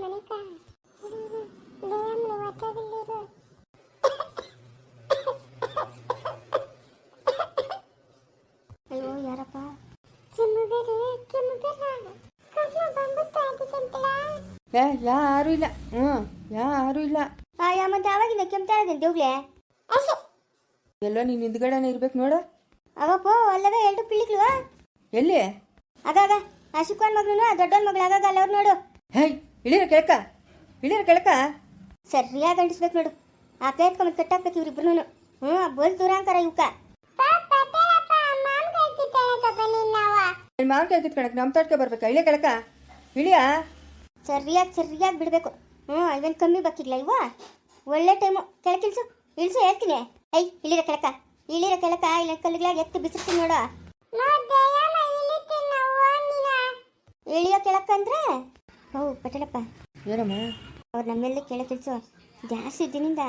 ಮನೆಕ ದಯಮ್ಲು ಒತ್ತಾಗಿಲ್ಲಿರು ಅಯ್ಯೋ ಯಾರಪ್ಪ? ಕೆಮ್ಮು ಬೇರೆ ಕೆಮ್ಮು ಬೇರೆ ಕರ್ಮ ಬಂಬತ್ತು ಆಗಿತ್ತಂತಲ್ಲ ಏ ಯಾರು ಇಲ್ಲ. ಹ್ಞೂ ಯಾರು ಇಲ್ಲ. ಆ ಯಾ ಮತ್ತೆ ಅವಾಗಿಂದ ಕೆಮ್ತಾ ಇದ್ದೀನಿ ದೇವ್ಲೆ ಎಲ್ಲೋ ನೀನು ಹಿಂದ್ಗಡೆನೇ ಇರ್ಬೇಕು ನೋಡು. ಅವಪ್ಪ ಅಲ್ಲವೇ ಎರಡು ಪಿಳಿಕ್ಲು ಎಲ್ಲಿ? ಆಗಾಗ ಆ ಶಿಕ್ವನ್ ದೊಡ್ಡ ಮಗಳಾಗಲ್ಲ ದೊಡ್ಡವನ್ ಮಗಳು ಅಲ್ಲವ್ರು ನೋಡು. ಹೇಯ್ ಇಳಿರ ಕೆಳಕ. ಇಳಿರ ಕೆಳಕ. ಸರಿಯಾಗಿ ಅಂಟಿಸ್ಬೇಕು ನೋಡು. ಆ ಕೈತ್ಕೊಂಡ್ ಕಟ್ಟಾಕ್ಬೇಕು ಇವ್ರಿಬ್ರು ಹ್ಞೂ ಬೋಲ್ ದೂರ ಅಂತಾರ ಇವಕ್ಕ ನನ್ನ ಮಾವಿನಕಾಯಿ ಕಿತ್ಕೊಳಕ್ ನಮ್ಮ ತೋಟಕ್ಕೆ ಬರಬೇಕು? ಇಳಿಯ ಕೆಳಕ. ಇಳಿಯ? ಸರಿಯಾಗಿ ಸರಿಯಾಗಿ ಬಿಡಬೇಕು. ಹ್ಞೂ ಇವೇನು ಕಮ್ಮಿ ಬಾಕಿಲ್ಲ ಇವ ಒಳ್ಳೆ ಟೈಮು. ಕೆಳಕಿಲ್ಸು ಇಳಿಸು. ಹೇಳ್ತೀನಿ. ಐ ಇಳಿರ ಕೆಳಕ. ಇಳಿರ ಕೆಳಕ ಇಲ್ಲ ಕಲ್ಲಿಗಳಾಗಿ ಎತ್ತು ಬಿಸಿರ್ತೀನಿ ನೋಡು ನೋ ದಯಮ್ಮ ಇಳಿತೀನಿ ನಾವು ನೀನ ಇಳಿಯೋ ಓ ಪಟೇಲಪ್ಪ. ಏನಮ್ಮ ಅವ್ರು ನಮ್ಮೆಲ್ಲ ತಿಳಿಸು. ಜಾಸ್ತಿ ದಿನದಿಂದ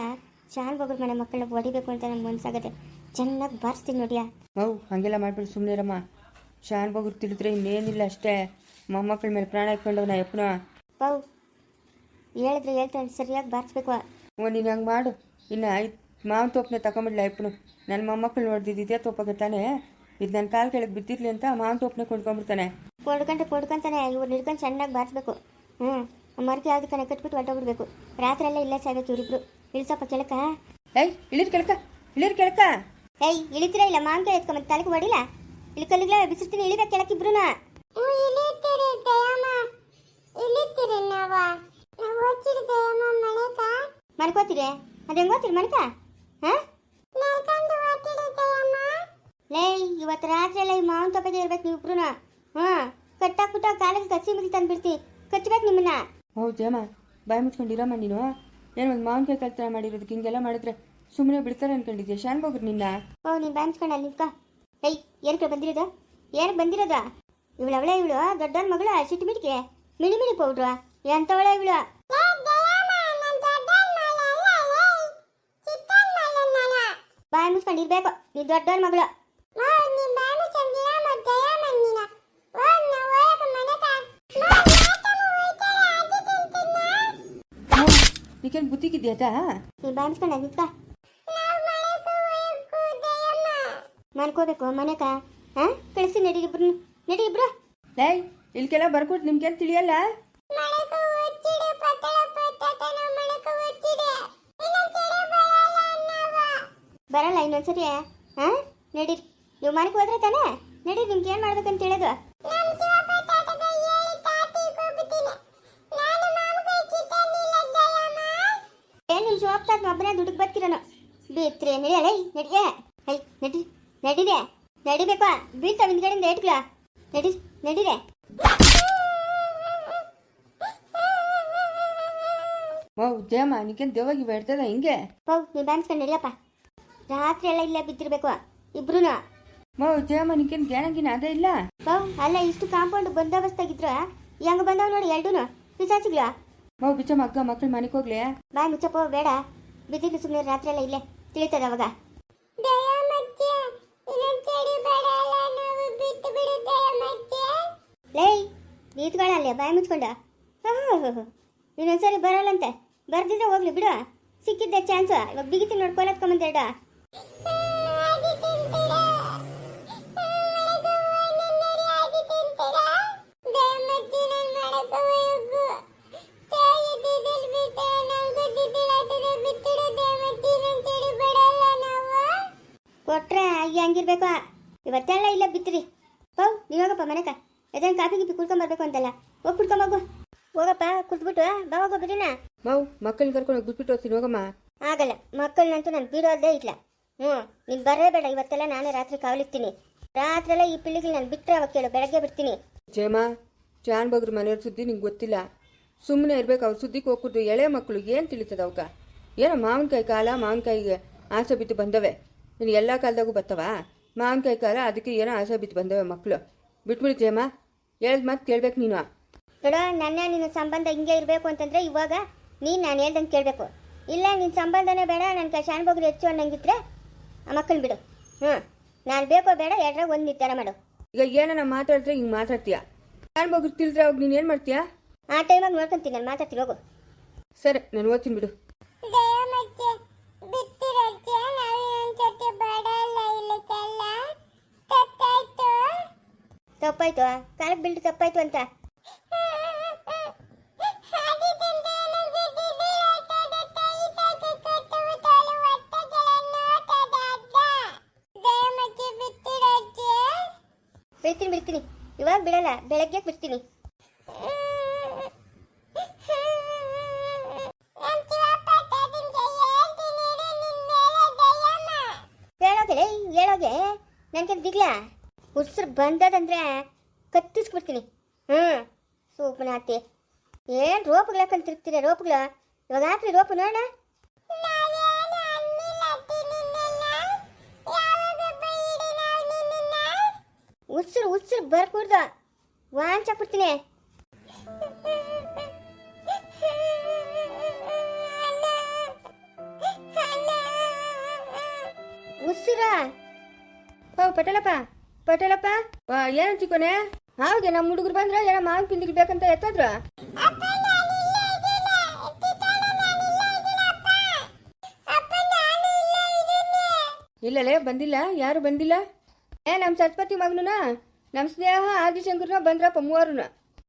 ಶಾನ್ ಬಗ್ರು ಮನೆ ಮಕ್ಕಳನ್ನ ಹೊಡಿಬೇಕು ಅಂತ ನಮ್ಗೆ ಮನ್ಸಾಗತ್ತೆ. ಚೆನ್ನಾಗಿ ಬಾರಿಸ್ತೀನಿ ನೋಡಿಯಾ. ಓ ಹಂಗೆಲ್ಲ ಮಾಡ್ಬಿಡು ಸುಮ್ಮನೆ ಇರಮ್ಮ ಶಾನ್ ಬಗ್ರು ತಿಳಿದ್ರೆ ಇನ್ನೇನಿಲ್ಲ ಅಷ್ಟೇ. ಮೊಮ್ಮಕ್ಕಳ ಮೇಲೆ ಪ್ರಾಣ ಇಟ್ಕೊಂಡವನ ಯಪ್ಪನ. ಪೌ ಹೇಳಿದ್ರೆ ಹೇಳ್ತಾನೆ ಸರಿಯಾಗಿ ಬಾರಿಸ್ಬೇಕು. ಓ ನೀನು ಹಂಗೆ ಮಾಡು. ಇನ್ನು ಐದು ಮಾವಿನ ತೋಪನೆ ತಗೊಂಬಿಡ್ಲ ಯಪ್ಪನು. ನನ್ನ ಮೊಮ್ಮಕ್ಕಳು ನೋಡ್ದಿದ್ದು ಇದೇ ತೋಪಾಗೆ ತಾನೆ ಇದು ನನ್ನ ಕಾಲು ಕೆಳಗೆ ಬಿದ್ದಿರ್ಲಿ ಅಂತ ಮಾವಿನ ತೋಪನೆ ಕೊಂಡ್ಕೊಂಡ್ಬಿಡ್ತಾನೆ ಕೊಡ್ಕೊಂಡು ಕೊಡ್ಕೊಂತಾನೆ ಇವ್ರು ಹಿಡ್ಕೊಂಡು ಚೆನ್ನಾಗಿ ಬಾರಿಸ್ಬೇಕು. ಹ್ಞೂ ಮರಕೆ ಯಾವ್ದು ಕಣ ಕಟ್ಬಿಟ್ಟು ಹೊಟ್ಟೋಗ್ಬಿಡ್ಬೇಕು ರಾತ್ರಿ ಎಲ್ಲ ಇಲ್ಲೇ ಸಾಯ್ಬೇಕು ಇವರಿಬ್ರು. ಇಳಿಸಪ್ಪ ಕೆಳಕ. ಏಯ್ ಇಳಿರ್ ಕೆಳಕ ಇಳಿರ್ ಕೆಳಕ. ಏಯ್ ಇಳಿತೀರ ಇಲ್ಲ ಮಾಂಕೆ ಎತ್ಕೊ ಮತ್ತೆ ತಲೆಗೆ ಹೊಡಿಲ್ಲ ಇಳ್ಕಲ್ಲಿಗ್ಲೇ ಬಿಸಿರ್ತೀನಿ ಇಳಿಬೇಕು ಕೆಳಕಿಬ್ರುನ ಮನ್ಕೋತೀರಿ ಅದು ಹೆಂಗ್ ಓದ್ತೀರಿ ಮನ್ಕ ಲೇ ಇವತ್ತು ರಾತ್ರಿ ಎಲ್ಲ ಈ ಮಾವನ್ ತಪ್ಪದೆ ಇರ್ಬೇಕು ನೀವಿಬ್ರು ಇಬ್ರುನ ಕಟ್ಟ ಪುಟ್ಟ ಕಾಲಿಗೆ ಕಚ್ಚಿ ಮುಗಿ ತಂದ್ಬಿಡ್ತಿ. ಕಚ್ಚಬೇಕು ನಿಮ್ಮನ್ನ. ಓ ಜಯಮ್ಮ ಬಾಯಿ ಮುಚ್ಕೊಂಡಿರಮ್ಮ ನೀನು? ಏನು ಒಂದು ಮಾವಿನಕಾಯಿ ಕಲ್ತರ ಮಾಡಿರೋದಕ್ಕೆ ಹಿಂಗೆಲ್ಲ ಮಾಡಿದ್ರೆ ಸುಮ್ಮನೆ ಬಿಡ್ತಾರೆ ಅನ್ಕೊಂಡಿದ್ಯಾ? ಶಾನ್ ಬಗ್ರು ನಿನ್ನ? ಓ ನೀನು ಬಾಯಿ ಅಲ್ಲಿ ನಿಂತ್ಕ. ಏಯ್ ಏನಕ್ಕೆ ಬಂದಿರೋದ? ಏನಕ್ಕೆ ಬಂದಿರೋದ? ಇವಳು ಅವಳೆ ಇವಳು ದೊಡ್ಡವನ ಮಗಳು ಸಿಟ್ಟು ಮಿಡಿಕೆ ಮಿಣಿ ಮಿಣಿ ಪೌಡ್ರು. ಎಂತವಳೆ ಇವಳು? ನಾನು ಬಾಯಿ ಮುಚ್ಕೊಂಡಿರ್ಬೇಕು ನೀ ದೊಡ್ಡವನ ಮಗಳು. ನೀಕೇನು ಬುದ್ಧಿಗಿದ್ಯಾತಾ ನೀ ಬಾಣಿಸ್ಕೊಂಡ ನಿತ್ಕ ಮಾಡ್ಕೋಬೇಕು ಮನೆಕ. ಹಾ ಕಳಿಸಿ ನಡಿಗಿಬ್ರು ನಡಿಗಿಬ್ರು ಲೈ ಇಲ್ಕೆಲ್ಲ ಬರ್ಕೊಟ್ ನಿಮ್ಗೆ ತಿಳಿಯಲ್ಲ? ಬರಲ್ಲ ಇನ್ನೊಂದ್ಸರಿ ಹಾ ನಡೀರಿ. ನೀವು ಮನೆಗೆ ಹೋದ್ರೆ ತಾನೇ? ನಡೀರಿ ನಿಮ್ಗೆ ಏನು ಮಾಡ್ಬೇಕಂತ ಹೇಳೋದು. ಬೀತ್ರಿ ನಡಿಯಲ್ಲ ನಡಿಯ ಐ ನಡಿ ನಡಿರೆ ನಡಿಬೇಕು ಬೀಳ್ತಾವ ಹಿಂದ್ಗಡೆಯಿಂದ ಏಟ್ಗಳ? ನಡಿ ನಡಿರೆ ಓ ಜಯಮ್ಮ ನೀಕೇನು ದೇವಾಗಿ ಬೇಡ್ತದ ಹಿಂಗೆ? ಪೌ ನೀವು ಬ್ಯಾನ್ಸ್ಕೊಂಡು ನಡಿಯಪ್ಪ. ರಾತ್ರಿ ಎಲ್ಲ ಇಲ್ಲೇ ಬಿದ್ದಿರ್ಬೇಕು ಇಬ್ರುನು. ವಾವ್ ಜಯಮ್ಮ ನೀಕೇನು ಜ್ಞಾನಗಿನ ಅದೇ ಇಲ್ಲ? ವಾವ್ ಅಲ್ಲ ಇಷ್ಟು ಕಾಂಪೌಂಡ್ ಬಂದೋಬಸ್ತಾಗಿದ್ರು. ಹೆಂಗ್ ಬಂದವ್ ನೋಡಿ ಎರಡೂನು ಪಿಸಾಚಿಗ್ಲ ವಾವ್ ಬಿಚ್ಚಮ್ಮ ಮಗ್ಗ ಮಕ್ಳು ಮನೆಗೆ ಹೋಗ್ಲಿ? ಬಾಯ್ ಮುಚ್ಚಪ್ಪ ಬೇಡ. ಬಿದ್ದಿದ್ದು ಸುಮ್ಮನೆ ರಾತ್ರಿ ಎಲ್ಲ ಇಲ್ಲೇ. ತಿಳಿತದ ಅವಾಗ. ಲೇಯ್ ನೀತ್ಗಳಲ್ಲೇ ಬಾಯಿ ಮುಚ್ಕೊಂಡ? ಇನ್ನೊಂದ್ಸರಿ ಬರಲ್ಲಂತೆ. ಬರ್ದಿದ್ರೆ ಹೋಗ್ಲಿ ಬಿಡು. ಸಿಕ್ಕಿದ್ದೆ ಚಾನ್ಸ್ ಇವಾಗ ಬಿಗಿತಿ ನೋಡ್ಕೊಳತ್ಕೊಂಬಂದೇಡ ಹಂಗಿರ್ಬೇಕು ಇವತ್ತೆಲ್ಲ ಇಲ್ಲ ಬಿತ್ರಿ. ಪೌ ನೀವಾಗಪ್ಪ ಮನೆಕ. ಎದನ್ ಕಾಫಿ ಗಿಪಿ ಕುಡ್ಕೊಂಬರ್ಬೇಕು ಅಂತಲ್ಲ. ಹೋಗಿ ಕುಡ್ಕೊಂಬೋಗು ಹೋಗಪ್ಪ ಕುಡ್ಬಿಟ್ಟು ಬಾ ಹೋಗೋ ಬಿಡಿನ ಮಾವು ಮಕ್ಕಳನ್ನ ಕರ್ಕೊಂಡು ಬಿಟ್ಬಿಟ್ಟು ಹೋಗ್ತೀನಿ ಹೋಗಮ್ಮ. ಆಗಲ್ಲ ಮಕ್ಕಳನ್ನಂತೂ ನಾನು ಬಿಡೋದೇ ಇಲ್ಲ. ಹ್ಞೂ ನೀನು ಬರೇ ಬೇಡ ಇವತ್ತೆಲ್ಲ ನಾನೇ ರಾತ್ರಿ ಕಾವಲಿರ್ತೀನಿ. ರಾತ್ರಿ ಎಲ್ಲ ಈ ಪಿಳ್ಳಿಗೆ ನಾನು ಬಿಟ್ಟರೆ ಅವಾಗ ಕೇಳು ಬೆಳಗ್ಗೆ ಬಿಡ್ತೀನಿ. ಜಯಮ್ಮ ಜಾನ್ ಬಗ್ರ ಮನೆಯವ್ರ ಸುದ್ದಿ ನಿಂಗೆ ಗೊತ್ತಿಲ್ಲ. ಸುಮ್ಮನೆ ಇರ್ಬೇಕು ಅವ್ರ ಸುದ್ದಿಗೆ ಹೋಗ್ಬಿಟ್ಟು ಎಳೆ ಮಕ್ಕಳು ಏನು ತಿಳಿತದ ಅವಕ್ಕ ಏನೋ ಮಾವಿನಕಾಯಿ ಕಾಲ ಮಾವಿನಕಾಯಿಗೆ ಆಸೆ ಬಿದ್ದು ಬಂದವೆ. ನೀನು ಎಲ್ಲ ಕಾಲದಾಗೂ ಬರ್ತವ ಮಾವಿನಕಾಯಿ ಕಾಲ ಅದಕ್ಕೆ ಏನೋ ಆಸೆ ಬಿತ್ತು ಬಂದವೆ ಮಕ್ಕಳು ಬಿಟ್ಬಿಡು ಜಯಮ್ಮ. ಹೇಳ್ದ ಮತ್ತೆ ಕೇಳ್ಬೇಕು ನೀನು. ನೋಡೋ ನನ್ನ ನಿನ್ನ ಸಂಬಂಧ ಹಿಂಗೆ ಇರಬೇಕು ಅಂತಂದ್ರೆ ಇವಾಗ ನೀನು ನಾನು ಹೇಳ್ದಂಗೆ ಕೇಳಬೇಕು. ಇಲ್ಲ ನಿನ್ನ ಸಂಬಂಧನೇ ಬೇಡ ನನ್ನ ಶಾನ್ ಬಗ್ರು ಹೆಚ್ಚು ಅನ್ನಂಗಿದ್ರೆ ಆ ಮಕ್ಕಳು ಬಿಡು. ಹ್ಞೂ ನಾನು ಬೇಕೋ ಬೇಡ ಎರಡ್ರ ಒಂದು ನಿರ್ಧಾರ ಮಾಡು. ಈಗ ಏನೋ ನಾನು ಮಾತಾಡಿದ್ರೆ ಹಿಂಗೆ ಮಾತಾಡ್ತೀಯ? ಜಾನ್ ಬಗ್ರು ತಿಳಿದ್ರೆ ಅವಾಗ ನೀನು ಏನು ಮಾಡ್ತೀಯಾ? ಆ ಟೈಮಾಗಿ ನೋಡ್ಕೊಂತೀನಿ ನಾನು ಮಾತಾಡ್ತೀನಿ ಹೋಗು. ಸರಿ ನಾನು ಓದ್ತೀನಿ ಬಿಡು. ತಪ್ಪಾಯ್ತು ಕಾಲಕ್ಕೆ ಬಿಲ್ಡ್ ತಪ್ಪಾಯ್ತು ಅಂತ. ಬಿಡ್ತೀನಿ ಬಿಡ್ತೀನಿ. ಇವಾಗ ಬಿಡಲ್ಲ, ಬೆಳಗ್ಗೆ ಬಿಡ್ತೀನಿ. ಹೇಳೋಗೆ ಹೇಳೋಗೆ. ನನಗೆ ದಿಗ್ಲ? ಉಸಿರು ಬಂದದಂದ್ರೆ ಕತ್ತಿಸ್ಬಿಡ್ತೀನಿ. ಹ್ಞೂ ಸೂಪನಾತಿ ಏನು ರೋಪಗಳು ಹಾಕೊಂಡು ತಿರುಗ್ತೀರ ರೋಪಗಳು? ಇವಾಗ ಹಾಕ್ರಿ ರೋಪ ನೋಡೋಣ. ಉಸಿರು ಉಸಿರು ವಾಂಚ ವಾಂಚಾಕ್ಬಿಡ್ತೀನಿ ಉಸಿರ? ಓ, ಪಟೇಲಪ್ಪ. ಪಟೇಲಪ್ಪ ಏನು ಚಿಕ್ಕೋನೆ ಹಾಗೆ ನಮ್ಮ ಹುಡುಗರು ಬಂದ್ರೆ ಏನೋ ಮಾವಿನ ಪಿಂದಿಗೆ ಬೇಕಂತ ಎತ್ತಾದ್ರ. ಇಲ್ಲಲೇ ಬಂದಿಲ್ಲ. ಯಾರು ಬಂದಿಲ್ಲ? ಏ, ನಮ್ಮ ಸರಸ್ವತಿ ಮಗನುನ? ನಮ್ಮ ಸ್ನೇಹ ಆದಿಶಂಕರ್ನ ಬಂದ್ರಪ್ಪ ಮೂವರುನ.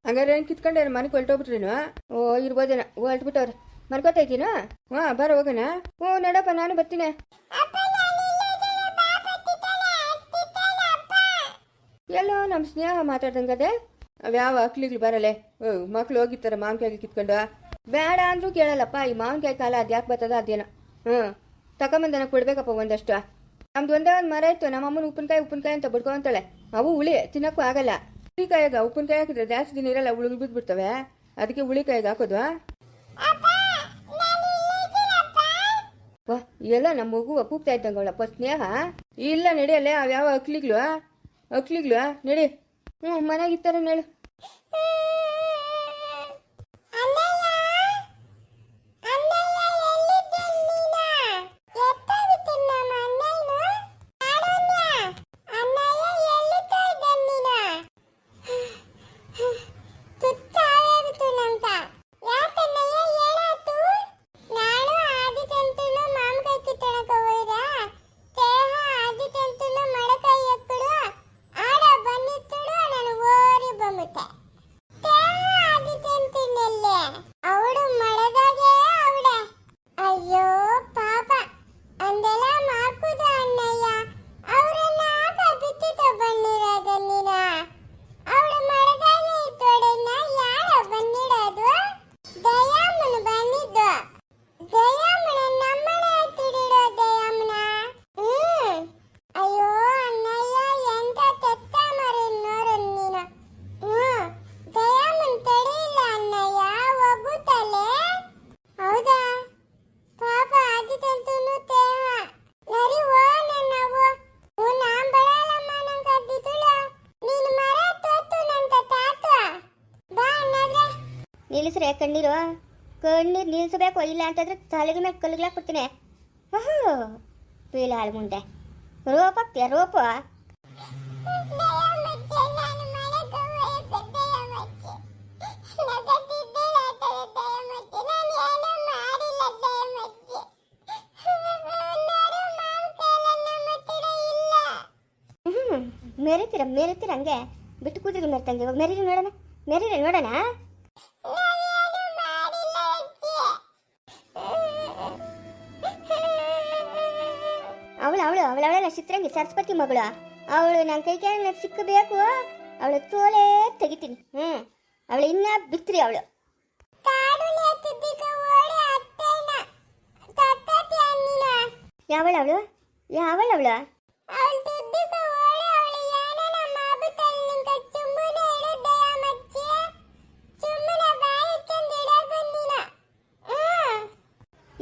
ಹಂಗಾರೆ ಏನು ಕಿತ್ಕೊಂಡೆ ಮನೆಗೆ ಹೊಲ್ಟೋಗ್ಬಿಟ್ರೇನು ಓ, ಇರ್ಬೋದೇನ. ಹೊಲ್ಟ್ಬಿಟ್ಟವ್ರೆ ಮರ್ಕೋತೈತಿನ ಹಾಂ ಬರ ಹೋಗೋಣ. ಹ್ಞೂ, ನಡಪ್ಪ, ನಾನು ಬರ್ತೀನಿ. ಎಲ್ಲೋ ನಮ್ಮ ಸ್ನೇಹ ಮಾತಾಡ್ದಂಗದೆ ಅವ್ಯಾವ ಅಕ್ಲಿಗ್ಲು ಬರಲೆ ಮಕ್ಳು ಹೋಗಿರ್ತಾರೆ ಮಾವಿನಕಾಯಿ ಕಿತ್ಕೊಂಡು ಬೇಡ ಅಂದ್ರೂ ಕೇಳಲ್ಲಪ್ಪ, ಈ ಮಾವಿನಕಾಯಿ ಕಾಲ ಅದು ಯಾಕೆ ಬರ್ತದ ಅದೇನ. ಹ್ಞೂ ತಗೊಂಬಂದನ ಕೊಡ್ಬೇಕಪ್ಪ ಒಂದಷ್ಟು. ನಮ್ದು ಒಂದೇ ಒಂದು ಮರ ಇತ್ತು, ನಮ್ಮ ಅಮ್ಮನ ಉಪ್ಪಿನಕಾಯಿ ಉಪ್ಪಿನಕಾಯಿ ಅಂತ ಬಿಡ್ಕೊಂತಾಳೆ. ಅವು ಹುಳಿ, ತಿನ್ನಕ್ಕೂ ಆಗಲ್ಲ. ಹುಳಿಕಾಯಾಗ ಉಪ್ಪಿನಕಾಯಿ ಹಾಕಿದ್ರೆ ಜಾಸ್ತಿ ದಿನ ಇರಲ್ಲ ಉಳುಗ್ ಬಿದ್ಬಿಡ್ತವೆ. ಅದಕ್ಕೆ ಹುಳಿಕಾಯಿಗೆ ಹಾಕೋದು ವಾ, ಎಲ್ಲ ನಮ್ಮ ಮಗು ಒಪ್ಪುಗ್ತಾ ಇದ್ದಂಗವಳಪ್ಪ, ಸ್ನೇಹ. ಇಲ್ಲ ನಡೆಯಲ್ಲ ಅವ್ಯಾವ ಅಕ್ಲಿಗ್ಲು ಅಕ್ಲಿಗ್ಲು ನಡಿ. ಹ್ಞೂ ಮನೆಗಿತ್ತಾರೆ ಹೇಳು ನಿಲ್ಲಿಸ್ರೆ, ಕಣ್ಣೀರು. ಕಣ್ಣೀರು ನಿಲ್ಲಿಸಬೇಕು. ಇಲ್ಲ ಅಂತಂದ್ರೆ ತಲೆಗೆ ಮೇಲೆ ಕಲ್ಲಿಗ್ಲಾಕ್ ಕೊಡ್ತೀನಿ. ಓಹೋ ಪೀಲ ಹಾಳು ಮುಂದೆ ರೋಪ್. ರೋಪು ಮೆರಿತೀರ ಮೆರಿತೀರ ಹಂಗೆ. ಬಿಟ್ಟು ಕೂತಿದ್ರು ಮೆರಿತಂಗೆ ಇವಾಗ ಮೆರೀರಿ ನೋಡೋಣ. ಮೆರೀರಿ ನೋಡೋಣ. ಅವಳು ಅವಳು ಅವಳವಳೆಲ್ಲ ಚಿತ್ರಂಗಿ ಸರಸ್ವತಿ ಮಗಳು. ಅವಳು ನನ್ನ ಕೈ ಕೆಳಗೆ ಸಿಕ್ಕಬೇಕು ಅವಳು ತೋಲೆ ತೆಗಿತೀನಿ. ಹ್ಞೂ ಅವಳು ಇನ್ನ ಬಿತ್ರಿ ಅವಳು. ಯಾವಳ ಅವಳು? ಯಾವಳ ಅವಳು?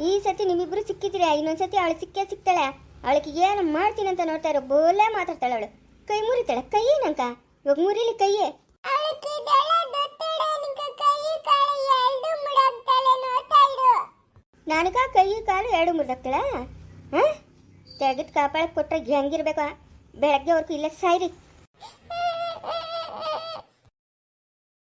ಈ ಸತಿ ನಿಮ್ಮಿಬ್ರು ಸಿಕ್ಕಿದ್ರೆ. ಇನ್ನೊಂದ್ಸತಿ ಅವಳು ಸಿಕ್ಕೇ ಸಿಗ್ತಾಳೆ. ಅವಳಿಗೆ ಏನು ಮಾಡ್ತೀನಿ ಅಂತ ನೋಡ್ತಾ ಇರೋ ಬೋಲೆ ಮಾತಾಡ್ತಾಳೆ ಅವಳು. ಕೈ ಮುರಿತಾಳೆ ಕೈ ನಂಕ ಇವಾಗ ಮುರಿಲಿ ಕೈಯೇ. ನನಗ ಕೈ ಕಾಲು ಎರಡು ಮುರಿದಾಗ್ತಾಳ? ಹಾಂ? ತೆಗೆದು ಕಾಪಾಡಕ್ಕೆ ಕೊಟ್ರೆ ಹೆಂಗಿರ್ಬೇಕು? ಬೆಳಗ್ಗೆ ಅವ್ರಿಗೂ ಇಲ್ಲ ಸಾಯ್ರಿ.